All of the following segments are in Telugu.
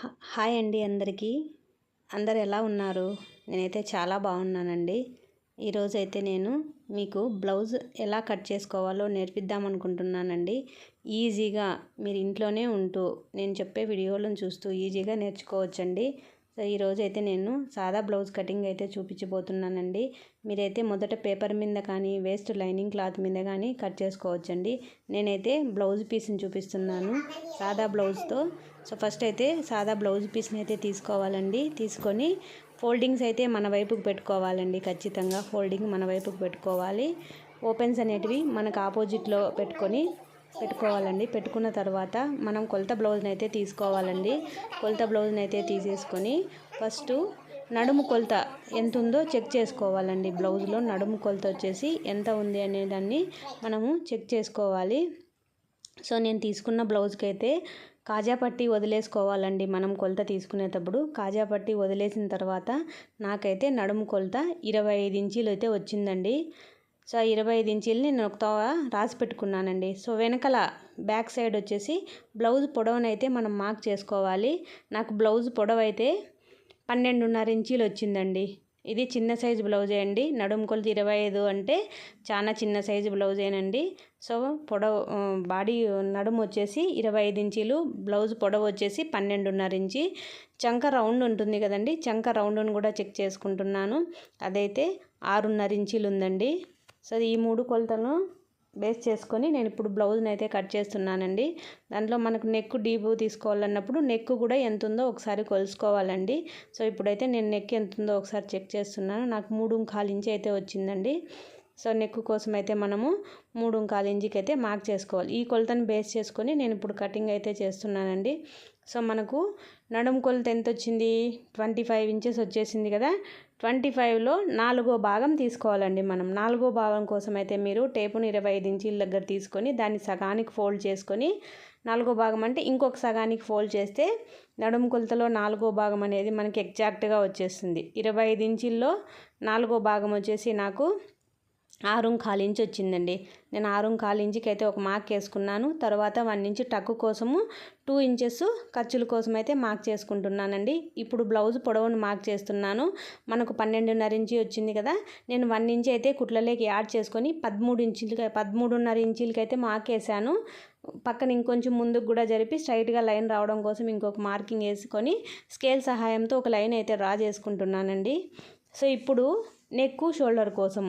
హ- హాయ్ అండి అందరికీ. అందరు ఎలా ఉన్నారు? నేనైతే చాలా బాగున్నానండి. ఈరోజైతే నేను మీకు బ్లౌజ్ ఎలా కట్ చేసుకోవాలో నేర్పిద్దాం అనుకుంటున్నానండి. ఈజీగా మీరు ఇంట్లోనే ఉంటూ నేను చెప్పే వీడియోలను చూస్తూ ఈజీగా నేర్చుకోవచ్చండి. సో ఈరోజు అయితే నేను సాదా బ్లౌజ్ కటింగ్ అయితే చూపించబోతున్నానండి. మీరైతే మొదట పేపర్ మీద కానీ వేస్ట్ లైనింగ్ క్లాత్ మీద కానీ కట్ చేసుకోవచ్చండి. నేనైతే బ్లౌజ్ పీస్ని చూపిస్తున్నాను సాదా బ్లౌజ్తో. సో ఫస్ట్ అయితే సాదా బ్లౌజ్ పీస్ని అయితే తీసుకోవాలండి. తీసుకొని ఫోల్డింగ్స్ అయితే మన వైపుకు పెట్టుకోవాలండి ఖచ్చితంగా ఫోల్డింగ్ మన వైపుకు పెట్టుకోవాలి. ఓపెన్స్ అనేటివి మనకు ఆపోజిట్లో పెట్టుకొని పెట్టుకోవాలండి. పెట్టుకున్న తర్వాత మనం కొలత బ్లౌజ్ని అయితే తీసుకోవాలండి. కొలత బ్లౌజ్ని అయితే తీసేసుకొని ఫస్ట్ నడుము కొలత ఎంత ఉందో చెక్ చేసుకోవాలండి. బ్లౌజ్లో నడుము కొలత వచ్చేసి ఎంత ఉంది అనే దాన్ని మనము చెక్ చేసుకోవాలి. సో నేను తీసుకున్న బ్లౌజ్కి అయితే కాజాపట్టి వదిలేసుకోవాలండి. మనం కొలత తీసుకునేటప్పుడు కాజాపట్టి వదిలేసిన తర్వాత నాకైతే నడుము కొలత ఇరవై ఐదు ఇంచీలు అయితే వచ్చిందండి. సో ఇరవై ఐదు ఇంచీలని నేను ఒక రాసి పెట్టుకున్నానండి. సో వెనకల బ్యాక్ సైడ్ వచ్చేసి బ్లౌజ్ పొడవునైతే మనం మార్క్ చేసుకోవాలి. నాకు బ్లౌజ్ పొడవు అయితే పన్నెండున్నర ఇంచీలు వచ్చిందండి. ఇది చిన్న సైజు బ్లౌజే అండి. నడుము కొలత ఇరవై ఐదు అంటే చాలా చిన్న సైజు బ్లౌజేనండి. సో పొడవు బాడీ నడుము వచ్చేసి ఇరవై ఐదు ఇంచీలు బ్లౌజ్ పొడవు వచ్చేసి పన్నెండున్నర ఇంచి. చంక రౌండ్ ఉంటుంది కదండి చంక రౌండ్ని కూడా చెక్ చేసుకుంటున్నాను. అదైతే ఆరున్నర ఇంచీలు ఉందండి సో ఈ మూడు కొలతలను బేస్ చేసుకొని నేను ఇప్పుడు బ్లౌజ్ని అయితే కట్ చేస్తున్నానండి. దాంట్లో మనకు నెక్ డీపు తీసుకోవాలన్నప్పుడు నెక్ కూడా ఎంత ఉందో ఒకసారి కొలుసుకోవాలండి. సో ఇప్పుడైతే నేను నెక్ ఎంత ఉందో ఒకసారి చెక్ చేస్తున్నాను. నాకు మూడు కాలు ఇంచి అయితే వచ్చిందండి. సో నెక్ కోసం అయితే మనము మూడు కాలు అయితే మార్క్ చేసుకోవాలి. ఈ కొలతను బేస్ చేసుకొని నేను ఇప్పుడు కటింగ్ అయితే చేస్తున్నానండి. సో మనకు నడుము కొలత ఎంత వచ్చింది ట్వంటీ ఫైవ్ ఇంచెస్ వచ్చేసింది కదా. ట్వంటీ ఫైవ్లో నాలుగో భాగం తీసుకోవాలండి మనం. నాలుగో భాగం కోసం అయితే మీరు టేపును ఇరవై ఐదు ఇంచీల దగ్గర తీసుకొని దాన్ని సగానికి ఫోల్డ్ చేసుకొని నాలుగో భాగం అంటే ఇంకొక సగానికి ఫోల్డ్ చేస్తే నడుము కొలతలో నాలుగో భాగం అనేది మనకి ఎగ్జాక్ట్గా వచ్చేస్తుంది. ఇరవై ఐదు ఇంచుల్లో నాలుగో భాగం వచ్చేసి నాకు ఆరు కాలు ఇంచు వచ్చిందండి. నేను ఆరు కాలు ఇంచుకి అయితే ఒక మార్క్ వేసుకున్నాను. తర్వాత వన్ ఇంచు టక్కు కోసము టూ ఇంచెస్ ఖర్చుల కోసం అయితే మార్క్ చేసుకుంటున్నానండి. ఇప్పుడు బ్లౌజ్ పొడవును మార్క్ చేస్తున్నాను. మనకు పన్నెండున్నర ఇంచి వచ్చింది కదా నేను వన్ ఇంచ్ అయితే కుట్లలోకి యాడ్ చేసుకొని పదమూడు ఇంచులకి పదమూడున్నర ఇంచులకి అయితే మార్క్ వేసాను. పక్కన ఇంకొంచెం ముందుకు కూడా జరిపి స్ట్రైట్గా లైన్ రావడం కోసం ఇంకొక మార్కింగ్ వేసుకొని స్కేల్ సహాయంతో ఒక లైన్ అయితే డ్రా చేసుకుంటున్నానండి. సో ఇప్పుడు నెక్కు షోల్డర్ కోసం.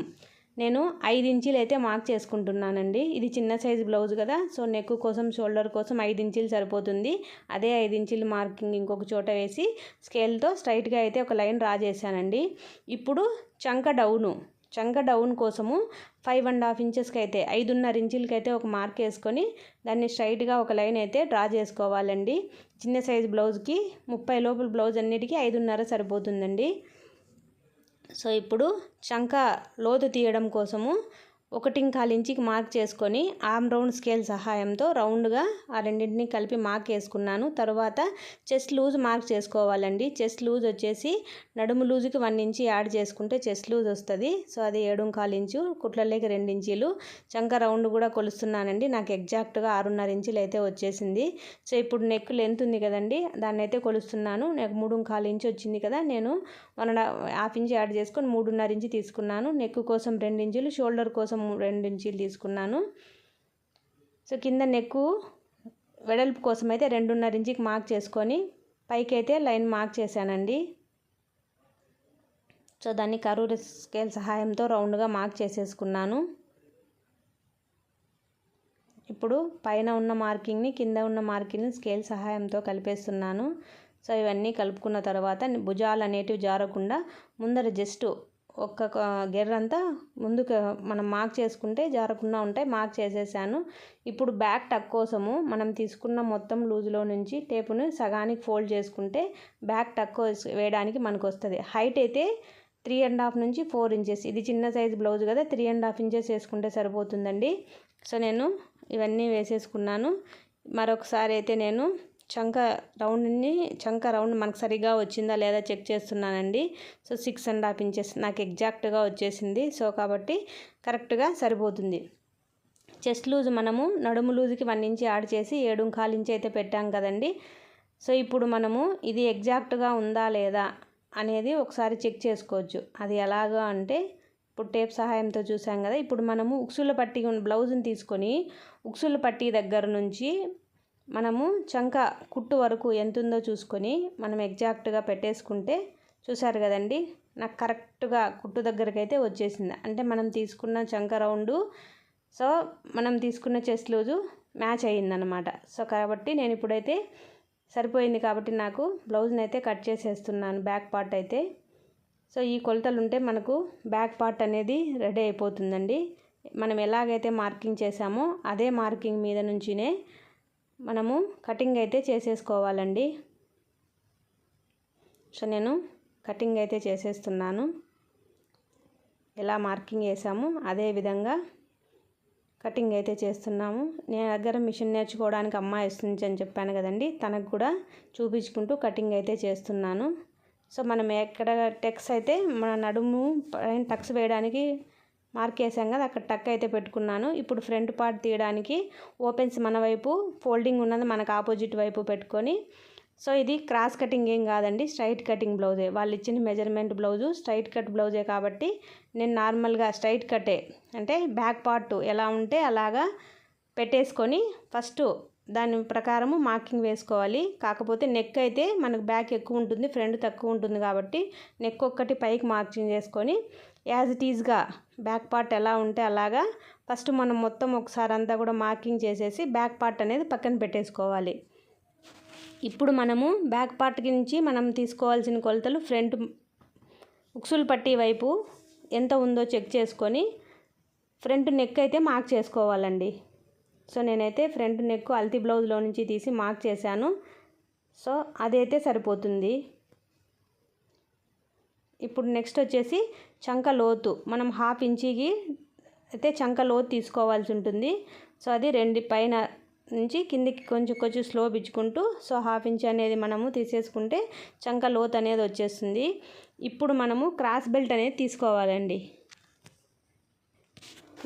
నేను ఐదు ఇంచీలు అయితే మార్క్ చేసుకుంటున్నానండి. ఇది చిన్న సైజు బ్లౌజ్ కదా సో నెక్ కోసం షోల్డర్ కోసం ఐదు ఇంచీలు సరిపోతుంది. అదే ఐదు ఇంచీలు మార్కింగ్ ఇంకొక చోట వేసి స్కేల్తో స్ట్రైట్గా అయితే ఒక లైన్ డ్రా చేశానండి. ఇప్పుడు చంక డౌను. చంక డౌన్ కోసము ఫైవ్ అండ్ హాఫ్ ఇంచెస్కి అయితే ఐదున్నర ఇంచులకి అయితే ఒక మార్క్ వేసుకొని దాన్ని స్ట్రైట్గా ఒక లైన్ అయితే డ్రా చేసుకోవాలండి. చిన్న సైజు బ్లౌజ్కి ముప్పై లోపల బ్లౌజ్ అన్నిటికీ ఐదున్నర సరిపోతుందండి. సో ఇప్పుడు చంక లోతు తీయడం కోసము ఒకటి కాలు ఇంచికి మార్క్ చేసుకొని ఆమ్ రౌండ్ స్కేల్ సహాయంతో రౌండ్గా ఆ రెండింటిని కలిపి మార్క్ వేసుకున్నాను తర్వాత చెస్ట్ లూజ్ మార్క్ చేసుకోవాలండి. చెస్ట్ లూజ్ వచ్చేసి నడుము లూజుకి వన్ ఇంచి యాడ్ చేసుకుంటే చెస్ట్ లూజ్ వస్తుంది. సో అది ఏడు కాలు ఇంచు కుట్లలోకి రెండు ఇంచీలు చంక రౌండ్ కూడా కొలుస్తున్నానండి. నాకు ఎగ్జాక్ట్గా ఆరున్నర ఇంచులు అయితే వచ్చేసింది. సో ఇప్పుడు నెక్ లెంత్ ఉంది కదండి దాన్ని అయితే కొలుస్తున్నాను. నాకు మూడు కాలు ఇంచు వచ్చింది కదా నేను one and half inch add చేసుకొని మూడున్నర ఇంచు తీసుకున్నాను. నెక్ కోసం రెండు ఇంచులు షోల్డర్ కోసం రెండు ఇంచీలు తీసుకున్నాను. సో కింద నెక్కు వెడల్పు కోసం అయితే రెండున్నర ఇంచుకి మార్క్ చేసుకొని పైకి అయితే లైన్ మార్క్ చేశానండి. సో దాన్ని కరూర్ స్కేల్ సహాయంతో రౌండ్గా మార్క్ చేసేసుకున్నాను. ఇప్పుడు పైన ఉన్న మార్కింగ్ని కింద ఉన్న మార్కింగ్ని స్కేల్ సహాయంతో కలిపేస్తున్నాను. సో ఇవన్నీ కలుపుకున్న తర్వాత భుజాలు అనేటివి జారకుండా ముందర జస్ట్ ఒక్క గెర్రంతా ముందుకు మనం మార్క్ చేసుకుంటే జారకుండా ఉంటాయి. మార్క్ చేసేసాను. ఇప్పుడు బ్యాక్ టక్ కోసము మనం తీసుకున్న మొత్తం లూజ్లో నుంచి టేపును సగానికి ఫోల్డ్ చేసుకుంటే బ్యాక్ టక్ వేయడానికి మనకు వస్తుంది హైట్ అయితే త్రీ అండ్ హాఫ్ నుంచి ఫోర్ ఇంచెస్. ఇది చిన్న సైజ్ బ్లౌజ్ కదా త్రీ అండ్ హాఫ్ ఇంచెస్ వేసుకుంటే సరిపోతుందండి. సో నేను ఇవన్నీ వేసేసుకున్నాను. మరొకసారి అయితే నేను చంక రౌండ్ని చంక రౌండ్ మనకు సరిగా వచ్చిందా లేదా చెక్ చేస్తున్నానండి. So six and half inches నాకు ఎగ్జాక్ట్గా వచ్చేసింది. సో కాబట్టి కరెక్ట్గా సరిపోతుంది. చెస్ట్ లూజ్ మనము నడుము లూజ్కి వన్ ఇంచి యాడ్ చేసి ఏడు కాలు ఇంచి అయితే పెట్టాం కదండి. సో ఇప్పుడు మనము ఇది ఎగ్జాక్ట్గా ఉందా లేదా అనేది ఒకసారి చెక్ చేసుకోవచ్చు. అది ఎలాగా అంటే ఇప్పుడు టేప్ సహాయంతో చూసాం కదా. ఇప్పుడు మనము ఉక్సుల పట్టి బ్లౌజ్ని తీసుకొని ఉక్సుల పట్టి దగ్గర నుంచి మనము చంక కుట్టు వరకు ఎంత ఉందో చూసుకొని మనం ఎగ్జాక్ట్గా పెట్టేసుకుంటే చూసారు కదండి నాకు కరెక్ట్గా కుట్టు దగ్గరకు అయితే వచ్చేసింది. అంటే మనం తీసుకున్న చంక రౌండు సో మనం తీసుకున్న చెస్ లూజు మ్యాచ్ అయ్యిందనమాట సో కాబట్టి నేను ఇప్పుడైతే సరిపోయింది కాబట్టి నాకు బ్లౌజ్ని అయితే కట్ చేసేస్తున్నాను బ్యాక్ పార్ట్ అయితే. సో ఈ కొలతలు ఉంటే మనకు బ్యాక్ పార్ట్ అనేది రెడీ అయిపోతుందండి. మనం ఎలాగైతే మార్కింగ్ చేసామో అదే మార్కింగ్ మీద నుంచినే మనము కటింగ్ అయితే చేసేసుకోవాలండి. సో నేను కటింగ్ అయితే చేసేస్తున్నాను. ఎలా మార్కింగ్ వేసాము అదే విధంగా కటింగ్ అయితే చేస్తున్నాము. నేను దగ్గర మిషన్ నేర్చుకోవడానికి అమ్మాయి వస్తుంది అని చెప్పాను కదండి తనకు కూడా చూపించుకుంటూ కటింగ్ అయితే చేస్తున్నాను. సో మనం ఎక్కడ టెక్స్ అయితే మన నడుము పైన టక్స్ వేయడానికి మార్క్ వేసాం కదా అక్కడ టక్ అయితే పెట్టుకున్నాను. ఇప్పుడు ఫ్రంట్ పార్ట్ తీయడానికి ఓపెన్స్ మన వైపు ఫోల్డింగ్ ఉన్నది మనకు ఆపోజిట్ వైపు పెట్టుకొని. సో ఇది క్రాస్ కటింగ్ ఏం కాదండి స్ట్రైట్ కటింగ్ బ్లౌజే. వాళ్ళు ఇచ్చిన మెజర్మెంట్ బ్లౌజు స్ట్రైట్ కట్ బ్లౌజే కాబట్టి నేను నార్మల్గా స్ట్రైట్ కటే. అంటే బ్యాక్ పార్ట్ ఎలా ఉంటే అలాగా పెట్టేసుకొని ఫస్ట్ దాని ప్రకారము మార్కింగ్ వేసుకోవాలి. కాకపోతే నెక్ అయితే మనకు బ్యాక్ ఎక్కువ ఉంటుంది ఫ్రంట్ తక్కువ ఉంటుంది కాబట్టి నెక్ ఒక్కటి పైకి మార్కింగ్ చేసుకొని యాజ్ ఇట్ ఈజ్గా బ్యాక్ పార్ట్ ఎలా ఉంటే అలాగా ఫస్ట్ మనం మొత్తం ఒకసారి అంతా కూడా మార్కింగ్ చేసేసి బ్యాక్ పార్ట్ అనేది పక్కన పెట్టేసుకోవాలి. ఇప్పుడు మనము బ్యాక్ పార్ట్ నుంచి మనం తీసుకోవాల్సిన కొలతలు ఫ్రంట్ ఉక్సులు పట్టి వైపు ఎంత ఉందో చెక్ చేసుకొని ఫ్రంట్ నెక్ అయితే మార్క్ చేసుకోవాలండి. సో నేనైతే ఫ్రంట్ నెక్ అల్తి బ్లౌజ్లో నుంచి తీసి మార్క్ చేశాను. సో అదైతే సరిపోతుంది. ఇప్పుడు నెక్స్ట్ వచ్చేసి చంక లోతు. మనం హాఫ్ ఇంచికి అయితే చంక లోతు తీసుకోవాల్సి ఉంటుంది. సో అది రెండు పైన నుంచి కిందికి కొంచెం కొంచెం స్లో ఇచ్చుకుంటూ సో హాఫ్ ఇంచ్ అనేది మనము తీసేసుకుంటే చంక లోతు అనేది వచ్చేస్తుంది. ఇప్పుడు మనము క్రాస్ బెల్ట్ అనేది తీసుకోవాలండి.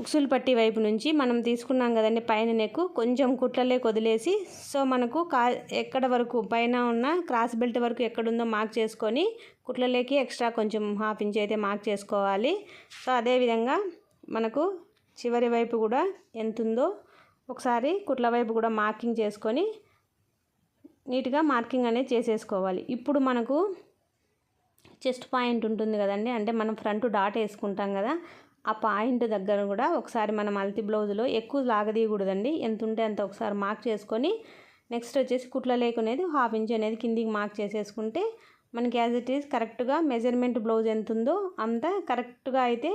ఉక్సులు పట్టి వైపు నుంచి మనం తీసుకున్నాం కదండి పైన నెక్కు కొంచెం కుట్లలే వదిలేసి సో మనకు కా ఎక్కడ వరకు పైన ఉన్న క్రాస్ బెల్ట్ వరకు ఎక్కడుందో మార్క్ చేసుకొని కుట్లలేకి ఎక్స్ట్రా కొంచెం హాఫ్ ఇంచ్ అయితే మార్క్ చేసుకోవాలి. సో అదేవిధంగా మనకు చివరి వైపు కూడా ఎంత ఉందో ఒకసారి కుట్ల వైపు కూడా మార్కింగ్ చేసుకొని నీట్గా మార్కింగ్ అనేది చేసేసుకోవాలి. ఇప్పుడు మనకు చెస్ట్ పాయింట్ ఉంటుంది కదండి అంటే మనం ఫ్రంట్ డాట్ వేసుకుంటాం కదా ఆ పాయింట్ దగ్గర కూడా ఒకసారి మనం అల్తి బ్లౌజ్లో ఎక్కువ లాగదీయకూడదండి. ఎంత ఉంటే అంత ఒకసారి మార్క్ చేసుకొని నెక్స్ట్ వచ్చేసి కుట్ల లేకునేది హాఫ్ ఇంచ్ అనేది కిందికి మార్క్ చేసేసుకుంటే మనకి యాజ్ ఇట్ ఈస్ కరెక్ట్గా మెజర్మెంట్ బ్లౌజ్ ఎంత ఉందో అంత కరెక్ట్గా అయితే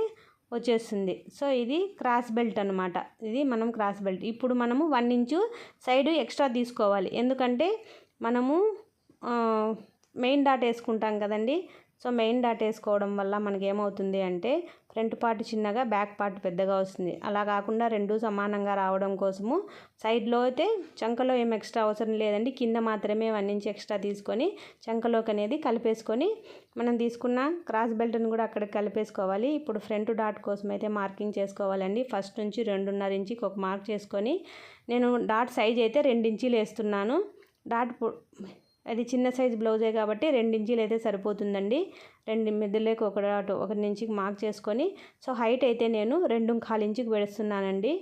వచ్చేస్తుంది. సో ఇది క్రాస్ బెల్ట్ అనమాట ఇది మనం క్రాస్ బెల్ట్. ఇప్పుడు మనము వన్ ఇంచు సైడ్ ఎక్స్ట్రా తీసుకోవాలి. ఎందుకంటే మనము మెయిన్ డాట్ వేసుకుంటాం కదండి. సో మెయిన్ డాట్ వేసుకోవడం వల్ల మనకి ఏమవుతుంది అంటే ఫ్రంట్ పార్ట్ చిన్నగా బ్యాక్ పార్ట్ పెద్దగా వస్తుంది. అలా కాకుండా రెండు సమానంగా రావడం కోసము సైడ్లో అయితే చంకలో ఏం ఎక్స్ట్రా అవసరం లేదండి. కింద మాత్రమే వన్ ఇంచ్ ఎక్స్ట్రా తీసుకొని చంకలోకి అనేది కలిపేసుకొని మనం తీసుకున్న క్రాస్ బెల్ట్ని కూడా అక్కడ కలిపేసుకోవాలి. ఇప్పుడు ఫ్రంట్ డాట్ కోసం అయితే మార్కింగ్ చేసుకోవాలండి. ఫస్ట్ నుంచి రెండున్నర ఇంచుకి ఒక మార్క్ చేసుకొని నేను డాట్ సైజ్ అయితే రెండించీలు వేస్తున్నాను. డాట్ అది చిన్న సైజ్ బ్లౌజే కాబట్టి రెండించీలు అయితే సరిపోతుందండి. రెండు మిద్దలేకి ఒక డాట్ ఒక ఇంచుకి మార్క్ చేసుకొని సో హైట్ అయితే నేను రెండు కాలు ఇంచుకి పెడుస్తున్నానండి.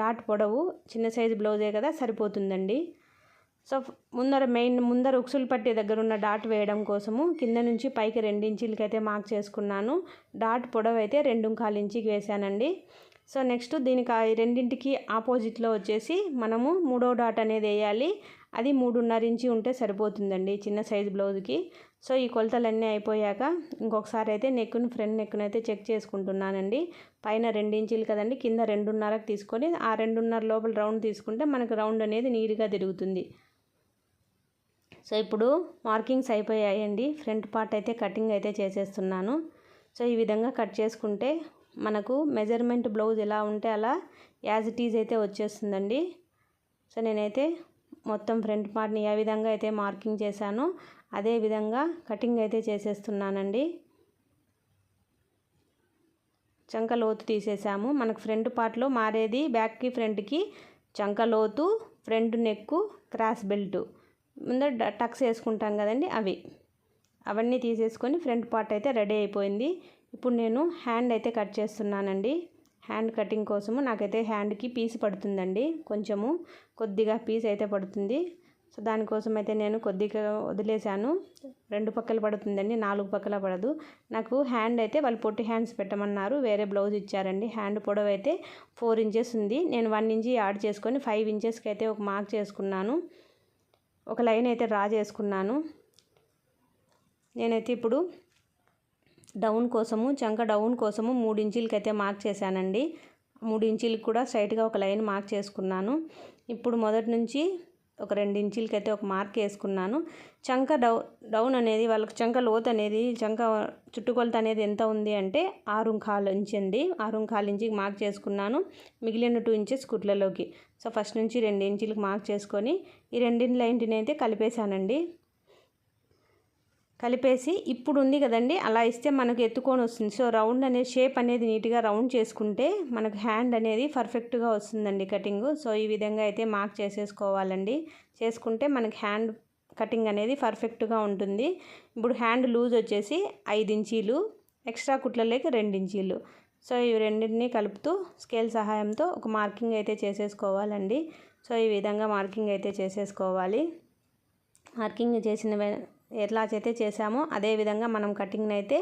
డాట్ పొడవు చిన్న సైజు బ్లౌజే కదా సరిపోతుందండి. సో ముందర మెయిన్ ముందర ఉక్సులు పట్టే దగ్గర ఉన్న డాట్ వేయడం కోసము కింద నుంచి పైకి రెండించీలకి అయితే మార్క్ చేసుకున్నాను. డాట్ పొడవు అయితే రెండు కాలు ఇంచుకి వేసానండి సో నెక్స్ట్ దీనికి రెండింటికి ఆపోజిట్లో వచ్చేసి మనము మూడో డాట్ అనేది వేయాలి. అది మూడున్నర ఇంచి ఉంటే సరిపోతుందండి చిన్న సైజు బ్లౌజ్కి. సో ఈ కొలతలన్నీ అయిపోయాక ఇంకొకసారి అయితే నెక్ను ఫ్రంట్ నెక్ను అయితే చెక్ చేసుకుంటున్నానండి. పైన రెండు ఇంచులు కదండి కింద రెండున్నరకు తీసుకొని ఆ రెండున్నర లోపల రౌండ్ తీసుకుంటే మనకు రౌండ్ అనేది నీట్గా తిరుగుతుంది. సో ఇప్పుడు మార్కింగ్స్ అయిపోయాయండి. ఫ్రంట్ పార్ట్ అయితే కటింగ్ అయితే చేసేస్తున్నాను. సో ఈ విధంగా కట్ చేసుకుంటే మనకు మెజర్మెంట్ బ్లౌజ్ ఎలా ఉంటే అలా యాజ్ ఇట్ ఈజ్ అయితే వచ్చేస్తుందండి. సో నేనైతే మొత్తం ఫ్రంట్ పార్ట్ని ఏ విధంగా అయితే మార్కింగ్ చేశానో అదే విధంగా కటింగ్ అయితే చేసేస్తున్నానండి. చంక లోతు తీసేసాము. మనకు ఫ్రంట్ పార్ట్లో మారేది బ్యాక్కి ఫ్రంట్కి చంక లోతు ఫ్రంట్ నెక్కు క్రాస్ బెల్ట్. ముందర టక్స్ వేసుకుంటాం కదండి అవి. అవన్నీ తీసేసుకొని ఫ్రంట్ పార్ట్ అయితే రెడీ అయిపోయింది. ఇప్పుడు నేను హ్యాండ్ అయితే కట్ చేస్తున్నానండి. హ్యాండ్ కటింగ్ కోసము నాకైతే హ్యాండ్కి పీస్ పడుతుందండి. కొంచెము కొద్దిగా పీస్ అయితే పడుతుంది. సో దానికోసం అయితే నేను కొద్దిగా వదిలేశాను. రెండు పక్కలు పడుతుందండి నాలుగు పక్కల పడదు. నాకు హ్యాండ్ అయితే వాళ్ళు పొట్టి హ్యాండ్స్ పెట్టమన్నారు వేరే బ్లౌజ్ ఇచ్చారండి. హ్యాండ్ పొడవు అయితే ఫోర్ ఇంచెస్ ఉంది. నేను వన్ ఇంచి యాడ్ చేసుకొని ఫైవ్ ఇంచెస్కి అయితే ఒక మార్క్ చేసుకున్నాను. ఒక లైన్ అయితే డ్రా చేసుకున్నాను. నేనైతే ఇప్పుడు డౌన్ కోసము చంక డౌన్ కోసము మూడు ఇంచీలకి అయితే మార్క్ చేశానండి. మూడు ఇంచీలకి కూడా స్ట్రైట్గా ఒక లైన్ మార్క్ చేసుకున్నాను. ఇప్పుడు మొదటి నుంచి ఒక రెండు ఇంచీలకి అయితే ఒక మార్క్ వేసుకున్నాను. చంక డౌ డౌన్ అనేది వాళ్ళకి చంక లోత్ అనేది చంక చుట్టుకొలత అనేది ఎంత ఉంది అంటే ఆరు కాలు ఇంచ్ అండి. ఆరు కాలు ఇంచికి మార్క్ చేసుకున్నాను. మిగిలిన టూ ఇంచెస్ కుట్లలోకి. సో ఫస్ట్ నుంచి రెండు ఇంచీలకు మార్క్ చేసుకొని ఈ రెండింటి లైన్టిని అయితే కలిపేశానండి. కలిపేసి ఇప్పుడు ఉంది కదండి అలా ఇస్తే మనకు ఎత్తుకొని వస్తుంది. సో రౌండ్ అనే షేప్ అనేది నీట్గా రౌండ్ చేసుకుంటే మనకు హ్యాండ్ అనేది పర్ఫెక్ట్గా వస్తుందండి కటింగ్. సో ఈ విధంగా అయితే మార్క్ చేసేసుకోవాలండి. చేసుకుంటే మనకి హ్యాండ్ కటింగ్ అనేది పర్ఫెక్ట్గా ఉంటుంది. ఇప్పుడు హ్యాండ్ లూజ్ వచ్చేసి ఐదు ఇంచీలు ఎక్స్ట్రా కుట్లలోకి రెండు ఇంచీలు. సో ఈ రెండింటిని కలుపుతూ స్కేల్ సహాయంతో ఒక మార్కింగ్ అయితే చేసేసుకోవాలండి. సో ఈ విధంగా మార్కింగ్ అయితే చేసేసుకోవాలి. మార్కింగ్ చేసిన ఎట్లా అయితే చేసామో అదే విధంగా మనం కటింగ్ని అయితే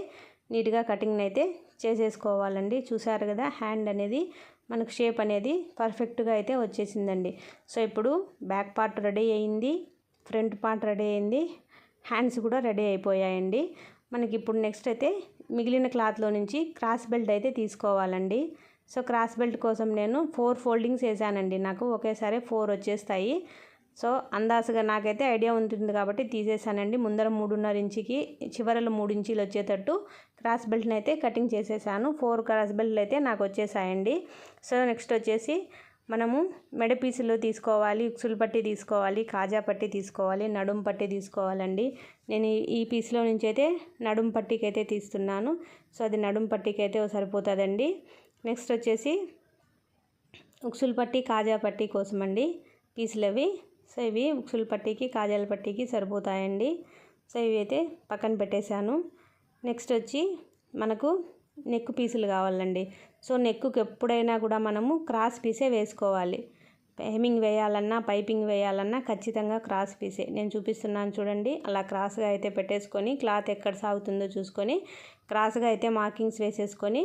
నీట్గా కటింగ్ని అయితే చేసేసుకోవాలండి. చూసారు కదా హ్యాండ్ అనేది మనకు షేప్ అనేది పర్ఫెక్ట్గా అయితే వచ్చేసిందండి. సో ఇప్పుడు బ్యాక్ పార్ట్ రెడీ అయింది ఫ్రంట్ పార్ట్ రెడీ అయింది హ్యాండ్స్ కూడా రెడీ అయిపోయాయండి. మనకి ఇప్పుడు నెక్స్ట్ అయితే మిగిలిన క్లాత్లో నుంచి క్రాస్ బెల్ట్ అయితే తీసుకోవాలండి. సో క్రాస్ బెల్ట్ కోసం నేను ఫోర్ ఫోల్డింగ్స్ వేసానండి. నాకు ఒకేసారి ఫోర్ వచ్చేస్తాయి. సో అందాసుగా నాకైతే ఐడియా ఉంటుంది కాబట్టి తీసేసానండి ముందర మూడున్నర ఇంచుకి చివరలో మూడు ఇంచీలు వచ్చేటట్టు క్రాస్ బెల్ట్ని అయితే కటింగ్ చేసేసాను. ఫోర్ క్రాస్ బెల్ట్లు అయితే నాకు వచ్చేసాయండి. సో నెక్స్ట్ వచ్చేసి మనము మెడ పీసులు తీసుకోవాలి ఉక్సులు పట్టి తీసుకోవాలి కాజా పట్టి తీసుకోవాలి నడుం పట్టి తీసుకోవాలండి. నేను ఈ పీస్లో నుంచి అయితే నడుం పట్టికి అయితే తీస్తున్నాను. సో అది నడుం పట్టికి అయితే సరిపోతుందండి. నెక్స్ట్ వచ్చేసి ఉక్సులు పట్టి కాజా పట్టి కోసం అండి పీసులు అవి సో ఇవి ఉక్సుల పట్టీకి కాజాల పట్టీకి సరిపోతాయండి. సో ఇవి అయితే పక్కన పెట్టేశాను. నెక్స్ట్ వచ్చి మనకు నెక్ పీసులు కావాలండి. సో నెక్కుకి ఎప్పుడైనా కూడా మనము క్రాస్ పీసే వేసుకోవాలి. హెమింగ్ వేయాలన్నా పైపింగ్ వేయాలన్నా ఖచ్చితంగా క్రాస్ పీసే. నేను చూపిస్తున్నాను చూడండి. అలా క్రాస్గా అయితే పెట్టేసుకొని క్లాత్ ఎక్కడ సాగుతుందో చూసుకొని క్రాస్గా అయితే మార్కింగ్స్ వేసేసుకొని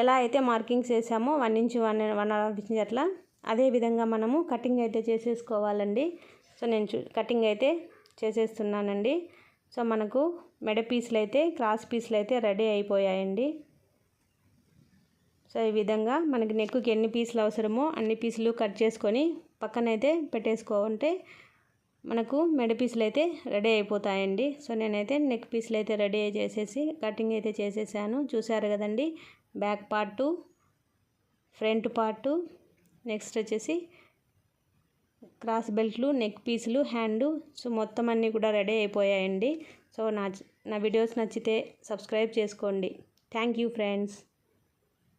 ఎలా అయితే markings వేసామో one inch one one half inch అట్లా అదే విధంగా మనము కటింగ్ అయితే చేసేసుకోవాలండి. సో నేను చూ కటింగ్ అయితే చేసేస్తున్నానండి. సో మనకు మెడ పీసులు అయితే క్రాస్ పీసులు అయితే రెడీ అయిపోయాయండి. సో ఈ విధంగా మనకి నెక్కుకి ఎన్ని పీసులు అవసరమో అన్ని పీసులు కట్ చేసుకొని పక్కనైతే పెట్టేసుకోవంటే మనకు మెడ పీసులు అయితే రెడీ అయిపోతాయండి. సో నేనైతే నెక్ పీసులు అయితే రెడీ చేసేసి కటింగ్ అయితే చేసేసాను. చూసారు కదండి back part front part next వచ్చేసి క్రాస్ బెల్ట్లు నెక్ పీసులు హ్యాండ్ సో మొత్తం అన్నీ కూడా రెడీ అయిపోయాయండి. సో నా నా వీడియోస్ నచ్చితే సబ్స్క్రైబ్ చేసుకోండి. Thank you friends.